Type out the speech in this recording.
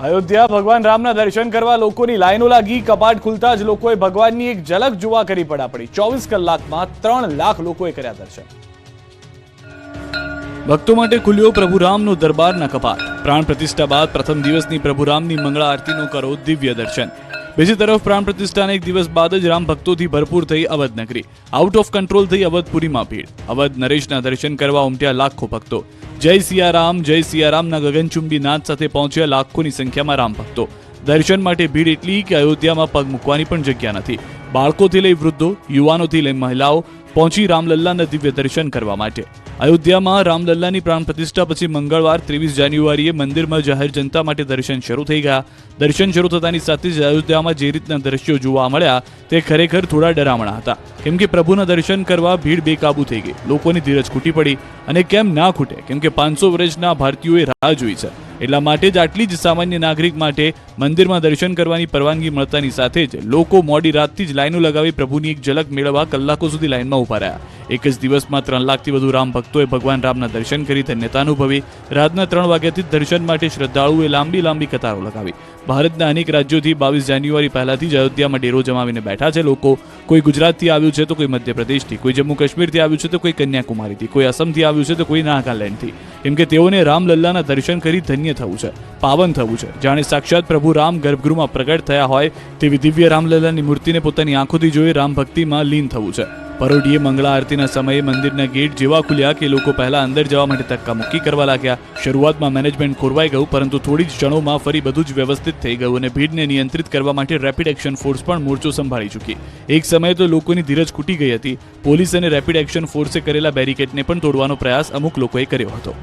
અયોધ્યા ભગવાન રામના દર્શન કરવા લોકોની લાઈનો લાગી, કપાટ ખુલતા જ લોકોએ ભગવાનની એક ઝલક જોવા કરી પડા પડી ચોવીસ કલાકમાં ત્રણ લાખ લોકોએ કર્યા દર્શન. ભક્તો માટે ખુલ્યો પ્રભુ રામનો દરબારના કપાટ. પ્રાણ પ્રતિષ્ઠા બાદ પ્રથમ દિવસની પ્રભુ રામની મંગળા આરતીનો કરો દિવ્ય દર્શન. બીજી તરફ પ્રાણ પ્રતિષ્ઠાના એક દિવસ બાદ જ રામ ભક્તોથી ભરપૂર થઈ અવધ નગરી. આઉટ ઓફ કંટ્રોલ થઈ અવધપુરીમાં ભીડ. અવધ નરેશના દર્શન કરવા ઉમટ્યા લાખો ભક્તો. જય સિયારામ, જય સિયારામના ગગનચુંબી નાદ સાથે પહોંચ્યા લાખોની સંખ્યામાં રામ ભક્તો. દર્શન માટે ભીડ એટલી કે અયોધ્યામાં પગ મૂકવાની પણ જગ્યા નથી. બાળકોથી લઈ વૃદ્ધો, યુવાનોથી લઈ મહિલાઓ પહોંચી રામલલ્લાના દિવ્ય દર્શન કરવા માટે. અયોધ્યામાં રામલલ્લાની પ્રાણ પ્રતિષ્ઠા પછી મંગળવાર ત્રેવીસ જાન્યુઆરીએ મંદિરમાં જાહેર જનતા માટે દર્શન શરૂ થઈ ગયા. દર્શન શરૂ થતાની સાથે જ અયોધ્યામાં જે રીતના દ્રશ્યો જોવા મળ્યા તે ખરેખર થોડા ડરામણા હતા. કેમ કે પ્રભુના દર્શન કરવા ભીડ બેકાબુ થઈ ગઈ. લોકોની ધીરજ ખૂટી પડી અને કેમ ના ખૂટે? કેમ કે પાંચસો વર્ષના ભારતીયોએ રાહ જોઈ છે. એટલા માટે જ આટલી જ સામાન્ય નાગરિક માટે મંદિરમાં દર્શન કરવાની પરવાનગી મળતાની સાથે જ લોકો મોડી રાતથી જ લાઈનો લગાવી પ્રભુની એક ઝલક મેળવવા કલાકો સુધી લાઈનમાં ઊભા રહ્યા. એક જ દિવસમાં ત્રણ લાખથી વધુ રામ ભક્તોએ ભગવાન રામના દર્શન કરી ધન્યતા અનુભવી રાતના ત્રણ વાગ્યાથી દર્શન માટે શ્રદ્ધાળુઓએ લાંબી લાંબી કતારો લગાવી. ભારતના અનેક રાજ્યોથી બાવીસ જાન્યુઆરી પહેલાથી જ અયોધ્યામાં ડેરો જમાવીને બેઠા છે લોકો. કોઈ ગુજરાતથી આવ્યું છે તો કોઈ મધ્યપ્રદેશથી, કોઈ જમ્મુ કાશ્મીરથી આવ્યું છે તો કોઈ કન્યાકુમારીથી, કોઈ અસમથી આવ્યું છે તો કોઈ નાગાલેન્ડથી. કેમ કે તેઓને રામલલ્લાના દર્શન કરી ધન્ય થવું છે, પાવન થવું છે. જાણે સાક્ષાત પ્રભુ રામ ગર્ભગૃહમાં પ્રગટ થયા હોય તેવી દિવ્ય રામલલ્લાની મૂર્તિને પોતાની આંખોથી જોઈ રામ ભક્તિમાં લીન થવું છે. પરોઢીએ મંગળા આરતીના સમયે મંદિરના ગેટ જેવા ખુલ્યા કે લોકો પહેલા અંદર જવા માટે ધક્કા મુક્કી કરવા લાગ્યા. શરૂઆતમાં મેનેજમેન્ટ ખોરવાઈ ગયું, પરંતુ થોડી જ ક્ષણોમાં ફરી બધું જ વ્યવસ્થિત થઈ ગયું અને ભીડને નિયંત્રિત કરવા માટે રેપિડ એક્શન ફોર્સ પણ મોરચો સંભાળી ચૂકી. એક સમયે તો લોકોની ધીરજ ખૂટી ગઈ હતી. પોલીસ અને રેપિડ એક્શન ફોર્સે કરેલા બેરિકેડને પણ તોડવાનો પ્રયાસ અમુક લોકોએ કર્યો હતો.